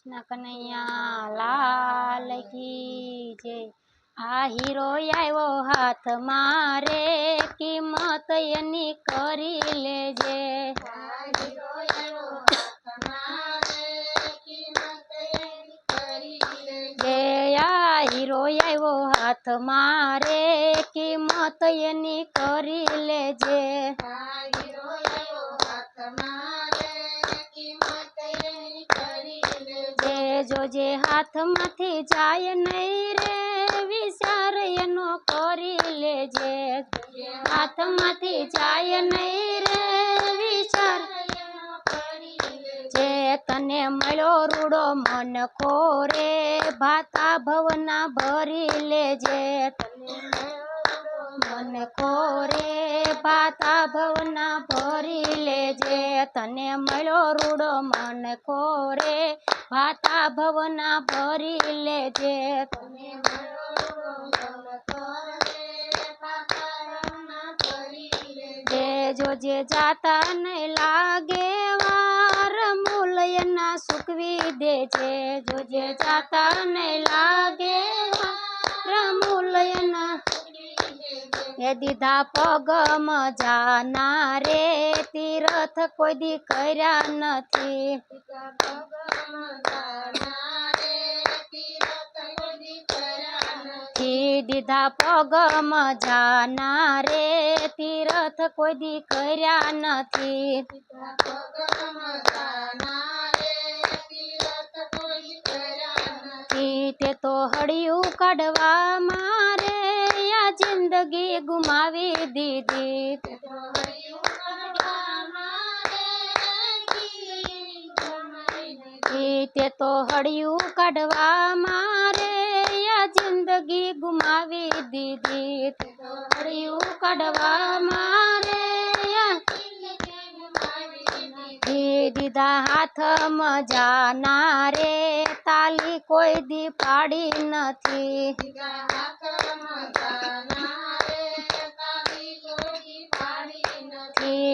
કૃષ્ણ કનૈયા લાલ કી જય આ હીરો આવ્યો હાથ મારે કિંમત એની કરી લેજે. હીરો આવ્યો હાથ મારે કિંમત એની કરી લેજે. જોજે હાથમાંથી જાય નહીં રે, વિચાર એનો કરી લેજે. હાથમાંથી જાય નહીં રે, વિચાર જે તને મળ્યો રૂડો મન કોરે ભાતા ભવના ભરી લેજે. મન કોરે ભાતા ભવના ભરી લેજે. તને મળ્યો રૂડો મન ખોરે ભાતા ભવના ભરી લેજે. જે જોજે જાતા નહીં લાગે વાર મૂલ્યના સુકવી દેજે જોજે જાતા નહીં લાગે વાર મૂલ્યના એ દીધા પગમ મજાના રે તીરથ કોઈ દી કર્યા નથી. ઈ દીધા પગમ જાના રે તીરથ કોઈ દી કર્યા નથી ઈ તે તો હળિયું કાઢવા મારે આ જિંદગી ગુમાવી દીધી તે તો ઈ તે તો હળિયું કાઢવા મારે આ જિંદગી ગુમાવી દીધી. તે કડવા મારે દીધા. હાથ જાના રે, તાલી કોઈ દી પાડી નથી.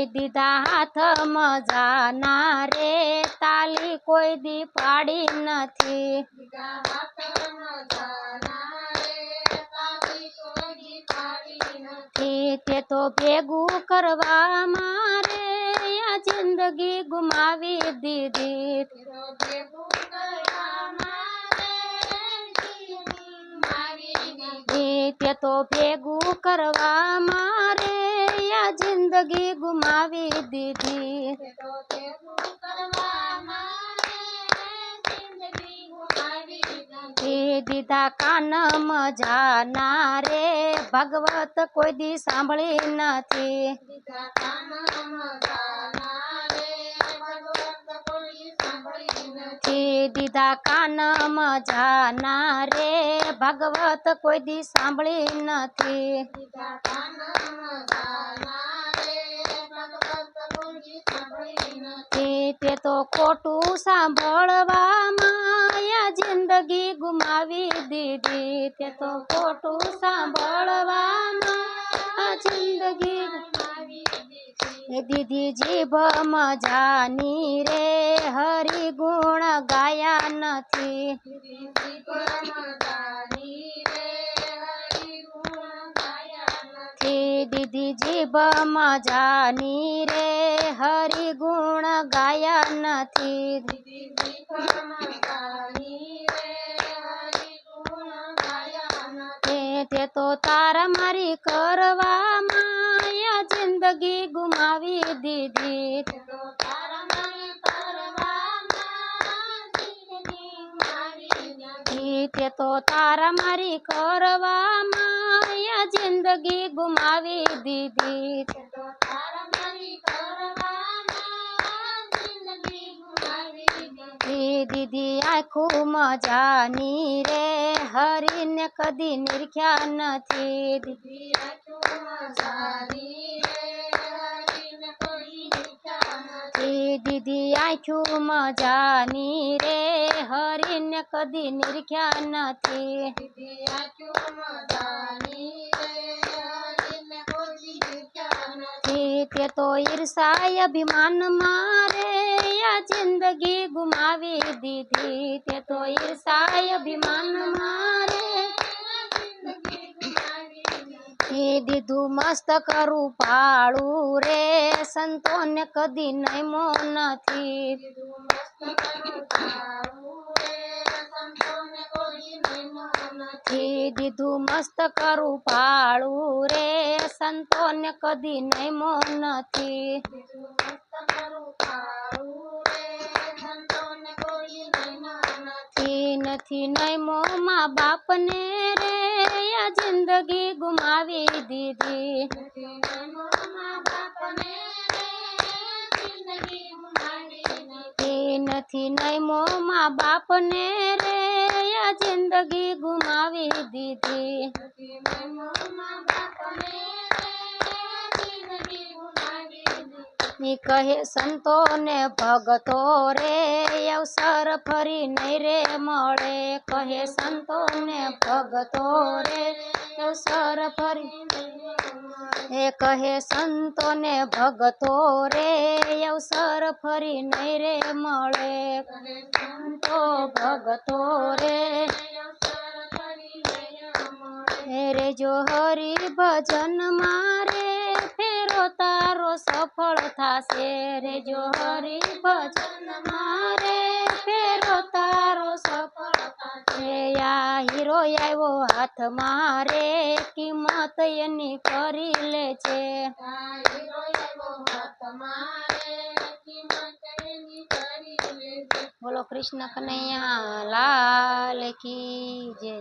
દીધા હાથ જાના રે, તાલી કોઈ દી પાડી નથી. તે તો ભેગું કરવા મારે આ જિંદગી ગુમાવી દીધી ઈ તે તો ભેગું કરવા મારે આ જિંદગી ગુમાવી દીધી દીધા કાનમ જાના રે ભગવત કોઈ દી સાંભળી નથી. દીધા કાનમ જાના રે ભગવત કોઈ દી સાંભળી નથી. તે તો ખોટું સાંભળવામાં જિંદગી ગુમાવી દીધી. તે તો ખોટું સાંભળવામાં આ જિંદગી દીદી દીધી. જીભ મજાની રે હરિ ગુણ ગાયા નથી. દીદી જીભ મજાની રે હરિ ગુણ ગાયા નથી. તે તે તારા મારી કરવા માયા જિંદગી ગુમાવી દીધી. તે તો તારા મારી કરવા આ જિંદગી ગુમાવી દીધી તે તો તારા મારી ઈ દીદી આખું મજાની રે હરીને કદી નિરખ્યા નથી. દીદી દીદી આખું મજાની રે હરીને કદી નિરખ્યા નથી. તે તો ઈર્ષાય અભિમાન મારે આ જિંદગી ગુમાવી દીધી. તે તો ઈર્ષાય અભિમાન મારે. દીધું મસ્ત કરું પાડું રે. સંતોને કદી નયમો નથી. થી દીધું મસ્ત કરું પાળું રે, સંતોને કદી નયમો નથી થી નથી નયમો મા બાપને રે, આ જિંદગી ગુમાવી દીધી. નથી નયમો મા બાપને રે જિંદગી ગુમાવી દીધી. ની કહે સંતો ને ભગતો રે, અવસર ફરી નહીં રે મળે. કહે સંતો ને ભગતો રે, અવસર ફરી એ કહે સંતો ને ભગતો રે, અવસર ફરી નહીં રે મળે. સંતો ભગતો રે હે રે જો હરી ભજન મારે, ફેરો તારો સફળ થાશે. રે જો હરી ભજન મારે, ફેરો તારો સફળ આ હીરો આવ્યો હાથ મારે, કિંમત એની કરી લે છે. બોલો કૃષ્ણ કનૈયા, લાલ કી જય.